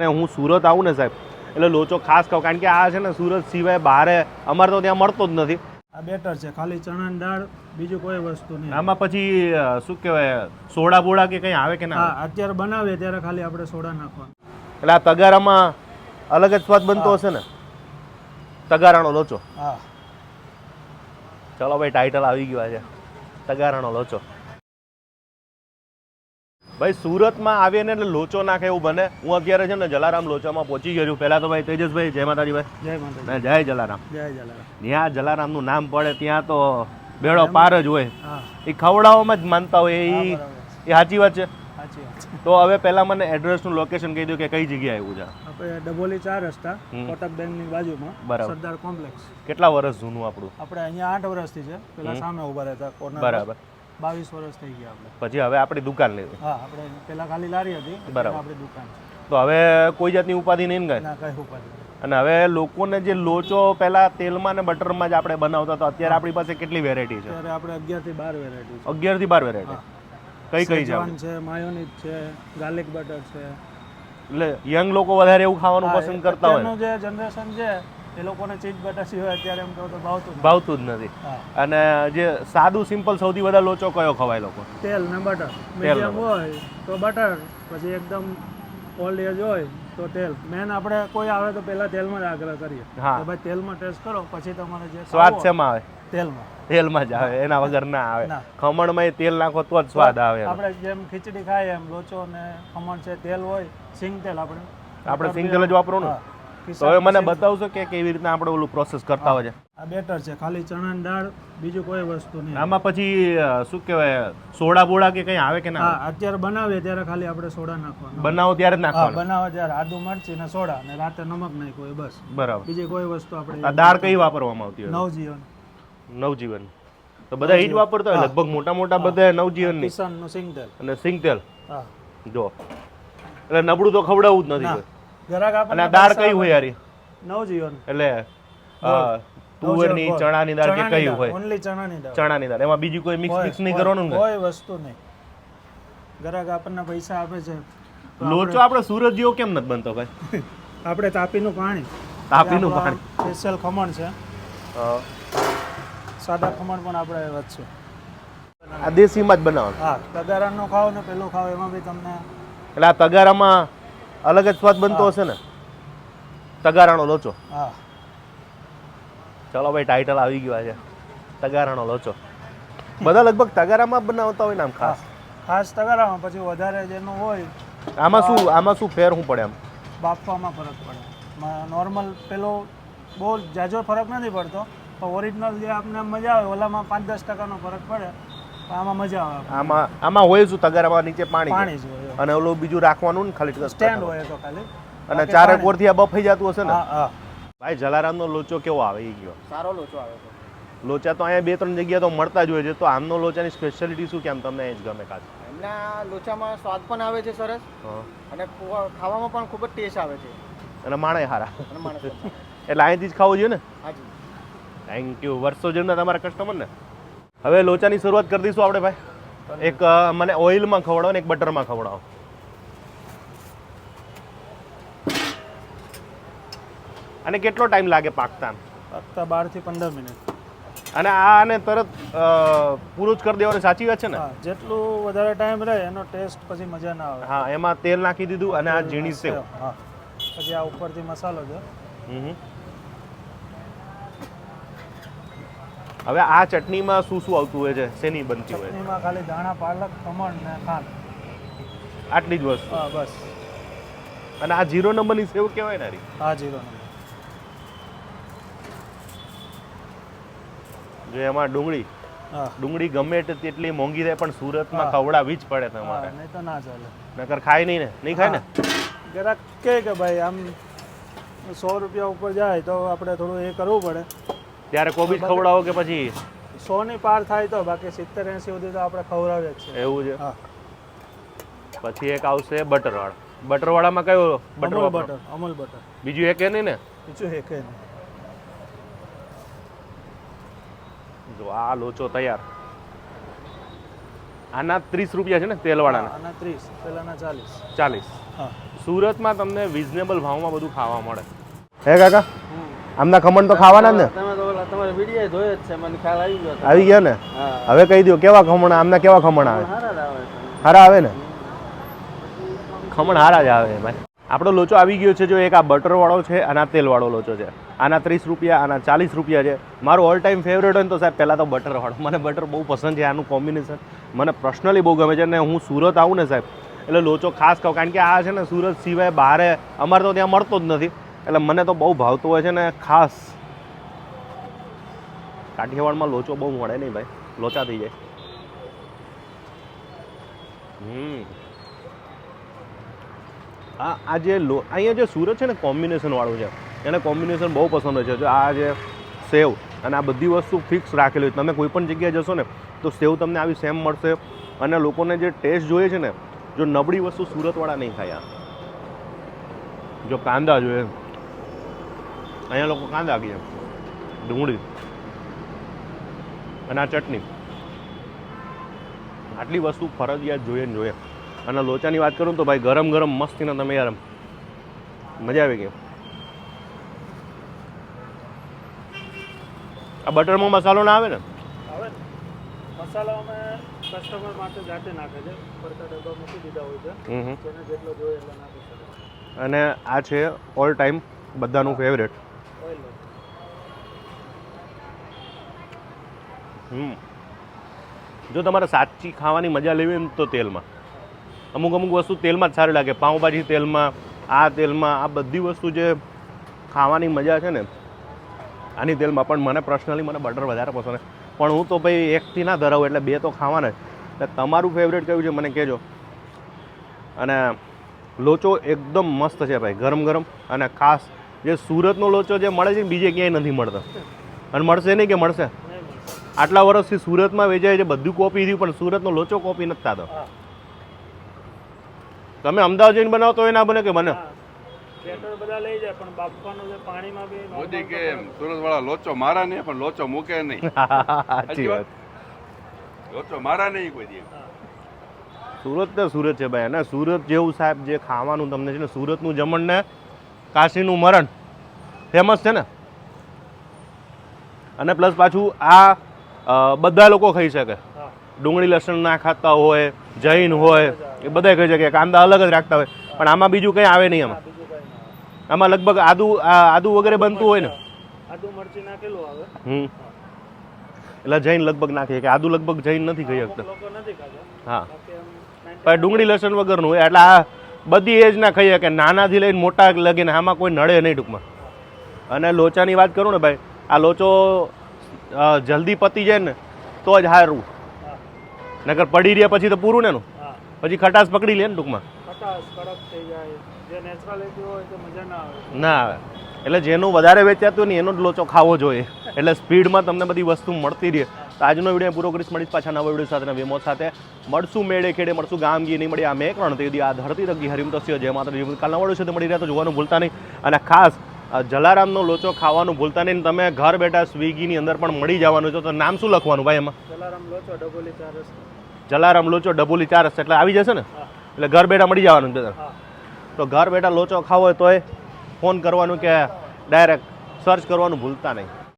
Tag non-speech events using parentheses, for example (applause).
ને હું સુરત આવું ને સાહેબ. એટલે લોચો ખાસ ખાઉં કારણ કે આ છે ને સુરત સિવાય બહારે અમારે તો ત્યાં મળતો જ નથી. આ બેટર છે ખાલી ચણાની દાળ બીજું કોઈ વસ્તુ નહીં. આમાં પછી શું કહેવાય સોડા બોડા કે કંઈ આવે કે ના અત્યારે બનાવીએ ત્યારે ખાલી આપણે સોડા નાખવાનું. એટલે આ તગારામાં અલગ જ સ્વાદ બનતો હશે ને? તગારાનો લોચો. હા. ચલો ભાઈ ટાઇટલ આવી ગયો છે તગારાનો લોચો. ભાઈ સુરતમાં આવીએ ને એટલે લોચો નાખે એવું બને. હું અત્યારે છે ને જલારામ લોચામાં પહોંચી ગયો છું. પહેલાં તો ભાઈ તેજસભાઈ જય માતાજી ભાઈ. જય માતાજી. જય જલારામ. જય જલારામ. ત્યાં જલારામનું નામ પડે ત્યાં તો બેડો પાર જ હોય. એ ખવડાવવામાં જ માનતા હોય. એ એ સાચી વાત છે. તો હવે પહેલા મને એડ્રેસનું લોકેશન કહી દો કે કઈ જગ્યાએ આવ્યું છે. આપણે ડબોલી ચાર રસ્તા કોટક કોટક બેંકની બાજુમાં બરાબર. સરદાર કોમ્પ્લેક્સ. કેટલા વર્ષ જૂનું આપણું? આપણે અહીંયા આઠ વર્ષથી છે. પેલા સામે ઊભા રહેતા કોર્નર બરાબર. બાવીસ વર્ષ થઈ ગયા આપણે. પછી હવે આપણી દુકાન લેવી. હા આપણે પેલા ખાલી લારી હતી બરાબર. આપણી દુકાન છે. તો હવે કોઈ જાતની ઉપાધિ નહીં ને કાંઈ? ઉપાધિ અને હવે લોકોને જે લોચો પહેલા તેલમાં ને બટરમાં જ આપણે બનાવતા તો અત્યારે આપણી પાસે કેટલી વેરાયટી છે? અત્યારે આપણે અગિયારથી બાર વેરાયટી છે. અગિયારથી બાર વેરાયટી કઈ કઈ છે છે માયોનીઝ છે ગાર્લિક બટર છે. એટલે યંગ લોકો વધારે એવું ખાવાનું પસંદ કરતા હોય જે જનરેશન છે એ લોકોને ચીજ બટાસી સિવાય અત્યારે એમ કહો તો ભાવતું ભાવતું જ નથી. અને જે સાદું સિમ્પલ સૌથી વધારે લોચો કયો ખવાય લોકો? તેલ ને બટર મીડિયમ હોય તો બટર પછી એકદમ ઓલ્ડ એજ હોય તો તેલ. મેન આપણે કોઈ આવે તો પહેલા તેલમાં જ આગ્રહ કરીએ. હા. ભાઈ તેલમાં ટેસ્ટ કરો પછી તમારે જે સ્વાદ છે શેમાં આવે? તેલમાં. તેલમાં જ આવે એના વગર ના આવે. ખમણમાં તેલ નાખો તો જ સ્વાદ આવે આપણે જેમ ખીચડી ખાઈએ એમ લોચો ને ખમણ છે તેલ હોય સિંગ તેલ આપણે. આપણે સિંગ તેલ જ વાપરો ને. તો હવે મને બતાવશો કે કેવી રીતના આપણે ઓલું પ્રોસેસ કરતા હોય છે. આ બેટર છે ખાલી ચણાની દાળ બીજું કોઈ વસ્તુ નહીં. આમાં પછી શું કહેવાય સોડા બોડા કે કંઈ આવે કે ના હા અત્યારે બનાવીએ ત્યારે ખાલી આપણે સોડા નાખવાનું. બનાવો ત્યારે જ નાખવાનું. બનાવો ત્યારે આદુ મરચી ને સોડા ને રાતે નમક નાખ્યું હોય બસ. બરાબર. બીજી કોઈ વસ્તુ આપણે આ દાળ કઈ વાપરવામાં આવતી હોય? નવજીવન. નવજીવન. તો બધા એ જ વાપરતા હોય? લગભગ મોટા મોટા બધા સિંગ તેલ અને સિંગતેલ? હા. જો. એટલે નબળું તો ખવડાવવું જ નથી ના કોઈ. અને આપણને દાળ કઈ હોય યારી નવજીવન. એટલે તુવેરની ચણાની દાળ કે કઈ હોય? ઓનલી ચણાની દાળ. ચણાની દાળ. એમાં બીજું કોઈ મિક્સ મિક્સ નહીં કરવાનું ને? કોઈ વસ્તુ નહીં. ગરાક આપણને પૈસા આપે છે. લોચો આપણે સુરત જેવો કેમ નથી બનતો ભાઈ? (laughs) આપણે તાપીનું પાણી. તાપીનું પાણી. સ્પેશિયલ ખમણ છે. સાદા ખમણ પણ આપણે વધશે આ દેશીમાં જ બનાવવાનું. હા તગારાનું ખાઓ ને પેલું ખાવ એમાં બી તમને એટલે આ તગારામાં અલગ જ સ્વાદ બનતો હશે ને? તગારાનો લોચો. હા. ચલો ભાઈ ટાઇટલ આવી ગયું છે તગારાનો લોચો. બધા લગભગ તગારામાં બનાવતા હોય ને આમ ખાસ? ખાસ તગારામાં પછી વધારે જેનું હોય આમાં શું આમાં શું ફેર શું પડે આમ બાફવામાં ફરક પડે. નોર્મલ પેલો બહુ જાજો ફરક નથી પડતો પણ ઓરિજિનલ જે આપણે મજા આવે ઓલામાં પાંચ દસ ટકાનો ફરક પડે. આમાં મજા આવે આમાં આમાં હોય શું તગારામાં નીચે પાણી પાણી જ હોય અને ઓલું બીજું રાખવાનું ને ખાલી સ્ટેન્ડ હોય તો ખાલી. અને ચારે કોરથી આ બફાઈ જતું હશે ને? ભાઈ જલારામ જલારામનો લોચો કેવો આવે એ ગયો સારો લોચો આવે છે. લોચા તો અહીંયા બે ત્રણ જગ્યા તો મળતા જ હોય છે. તો આમનો લોચાની સ્પેશિયાલિટી શું કેમ તમને એ જ ગમે ખાસ? એમના લોચામાં સ્વાદ પણ આવે છે સરસ. અને ખાવામાં પણ ખૂબ જ ટેસ્ટ આવે છે. અને માણે હારા. અને માણસ પણ. (laughs) એટલે અહીંથી જ ખાવું જોઈએ ને? હાજી. થેન્ક યુ વર્ષો જેમના તમારા કસ્ટમર ને? હવે લોચાની શરૂઆત કરી દઈશું આપણે ભાઈ. એક મને ઓઇલમાં ખવડાવો ને એક બટરમાં ખવડાવો. અને કેટલો ટાઈમ લાગે પાકતા? ફક્ત બારથી પંદર મિનિટ. અને આ આને તરત પૂરું જ કરી દેવાનું સાચી વાત છે ને? જેટલું વધારે ટાઈમ રહે એનો ટેસ્ટ પછી મજા ના આવે. હા એમાં તેલ નાખી દીધું અને આ ઝીણી સેવ. હા. પછી આ ઉપરથી મસાલો છે. હમ. હવે આ ચટણીમાં શું શું આવતું હોય છે? શેની બનતી હોય ચટણીમાં ખાલી ધાણા પાલક ખમણ ને ખાંડ. આટલી જ વસ્તુ. હા બસ. અને આ જીરો નંબરની સેવ કહેવાય ને? હા જીરો નંબર. જો એમાં ડુંગળી. ડુંગળી ગમે તેટલી મોંઘી થાય પણ સુરતમાં હા. ખવડાવવી જ પડે તમારે. નહીં તો ના ચાલે. નકર ખાય નહીં ને? નહીં ખાય ને? જરાક કે કે ભાઈ આમ સો રૂપિયા ઉપર જાય તો આપણે થોડું એ કરવું પડે. ત્યારે કોબીજ ખવડાવો કે પછી? સો ની પાર થાય તો બાકી સિત્તેર એસી સુધી તો આપણે ખવડાવીએ જ છે એવું છે? પછી એક આવશે બટરવાળ બટરવાળામાં કયો બટર બટર અમૂલ બટર. બીજું એક નહીં ને? બીજું એક નહીં જો આ લોચો તૈયાર. આના ત્રીસ રૂપિયા છે ને તેલવાળાના? આના ત્રીસ પેલાના ચાલીસ. ચાલીસ. સુરતમાં તમને રિઝનેબલ ભાવમાં બધું ખાવા મળે. હે કાકા? આમના ખમણ તો ખાવાના જ ને? તમારે વિડિયો જોયો જ છે મને ખ્યાલ આવી ગયો આવી ગયા ને? હવે કહી દો કેવા ખમણ આમના કેવા ખમણ આવે? સારા આવે હારા આવે ને? ખમણ હારા જ આવે ભાઈ આપણો લોચો આવી ગયો છે જો એક આ બટરવાળો છે અને આ તેલવાળો લોચો છે. આના ત્રીસ રૂપિયા આના ચાલીસ રૂપિયા છે. મારું ઓલ ટાઈમ ફેવરેટ હોય ને તો સાહેબ પહેલાં તો બટરવાળો. મને બટર બહુ પસંદ છે આનું કોમ્બિનેશન મને પર્સનલી બહુ ગમે છે અને હું સુરત આવું ને સાહેબ એટલે લોચો ખાસ ખાઉં કારણ કે આ છે ને સુરત સિવાય બહારે અમારે તો ત્યાં મળતો જ નથી. એટલે મને તો બહુ ભાવતો હોય છે ને ખાસ કાઠિયાવાડમાં લોચો બહુ મળે નહીં ભાઈ. લોચા થઈ જાય. હમ. આ આ જે લો અહીંયા જે સુરત છે ને કોમ્બિનેશન વાળું છે, એને કોમ્બિનેશન બહુ પસંદ હોય છે. જો આ જે સેવ અને આ બધી વસ્તુ ફિક્સ રાખેલી હોય. તમે કોઈ પણ જગ્યાએ જશો ને, તો સેવ તમને આવી સેમ મળશે. અને લોકોને જે ટેસ્ટ જોઈએ છે ને, જો નબળી વસ્તુ સુરતવાળા નહીં ખાય જો કાંદા જોઈએ. અહીંયા લોકો કાંદા ગયા ડુંગળી. અને આ ચટણી. આટલી વસ્તુ ફરજિયાત જોઈએ ને જોઈએ. અને લોચાની વાત કરું તો ભાઈ ગરમ ગરમ મસ્તીને તમે યાર મજા આવી ગઈ. આ બટરમાં મસાલો ના આવે ને? આવે ને. અમે કસ્ટમર માટે જાતે નાખે છે. પડતા ડબ્બા મૂકી દીધા હોય છે. જેને જેટલો જોઈએ એટલો નાખી શકે. અને આ છે ઓલ ટાઈમ બધાનું ફેવરેટ હમ. જો તમારે સાચી ખાવાની મજા લેવી હોય તો તેલમાં. અમુક અમુક વસ્તુ તેલમાં જ સારી લાગે. પાઉંભાજી તેલમાં, આ તેલમાં, આ બધી વસ્તુ જે ખાવાની મજા છે ને, આની તેલમાં પણ મને પર્સનલી મને બટર વધારે પસંદ છે. પણ હું તો ભાઈ એકથી ના ધરાવું, એટલે બે તો ખાવાના એટલે તમારું ફેવરેટ કયું છે, મને કહેજો. અને લોચો એકદમ મસ્ત છે ભાઈ, ગરમ ગરમ અને ખાસ. જે સુરતનો લોચો જે મળે છે ને, બીજે ક્યાંય નથી મળતો. અને મળશે નહીં કે મળશે. આટલા વર્ષથી સુરતમાં વેચાય છે બધું કોપી થયું પણ સુરતનો લોચો કોપી નથી થતો. તમે અમદાવાદ જઈને બનાવો તો એ ના બને કે બેટર બધા લઈ જાય પણ બાફવાનું પાણીમાં બી મોદી કે સુરત વાળા લોચો મારા નહીં પણ લોચો મૂકે નહીં. (laughs) સાચી વાત? લોચો મારા નહીં કોઈ દી સુરત તો સુરત છે ભાઈ અને સુરત જેવું સાહેબ જે ખાવાનું તમને છે ને સુરતનું જમણ ને કાશીનું મરણ. ફેમસ છે ને? અને પ્લસ પાછું આ બધા લોકો ખાઈ શકે. ડુંગળી લસણ ના ખાતા હોય જૈન હોય એ બધા ખાઈ શકે. કાંદા અલગ જ રાખતા હોય. પણ આમાં બીજું કંઈ આવે નહીં આમાં. આમાં લગભગ આદુ આદુ વગેરે બનતું હોય ને. આદુ મરચી નાખેલું આવે. હમ. એટલે જૈન લગભગ નાખે કે આદુ લગભગ જૈન નથી ખાઈ શકતા. હા. બાકી આમ 90 પણ ડુંગળી લસણ વગરનું હોય. એટલે આ બધી એજના ખાઈ શકે. નાનાથી લઈને મોટા લગીને આમાં કોઈ નડે નહીં ટૂંકમાં. અને લોચાની વાત કરું ને ભાઈ આ લોચો જલ્દી પતી જાય ને તો જ હારું. નગર નકર પડી રહ્યા પછી તો પૂરું ને એનું. પછી ખટાશ પકડી લે ને ટૂંકમાં. ના આવે. એટલે જેનું વધારે વેચાતું ને એનો જ લોચો ખાવો જોઈએ. એટલે સ્પીડમાં તમને બધી વસ્તુ મળતી રહે. તો આજનો વીડિયો પૂરો કરીશ. મળીશ પાછા નવા વીડિયો સાથે વેમો સાથે. મળશું મેળે ખેડે મળશું ગામ ગી નહીં મળી આ મેં કરણ તે આ ધરતી તકી હરિમ તસ્ય જે માત્ર જીવન કાલના વડો છે તે મળી રહ્યા તો જોવાનું ભૂલતા નહીં. અને ખાસ જલારામનો લોચો ખાવાનું ભૂલતા નહીં તમે ઘર બેઠા સ્વિગીની અંદર પણ મળી જવાનું છે. તો નામ શું લખવાનું ભાઈ એમાં? જલારામ લોચો ડબોલી ચાર જલારામ લોચો ડબોલી ચાર રસ્તા એટલે આવી જશે ને? એટલે ઘર બેઠા મળી જવાનું છે. તો ઘર બેઠા લોચો ખાવો હોય તોય ફોન કરવાનું કે ડાયરેક્ટ સર્ચ કરવાનું ભૂલતા નહીં.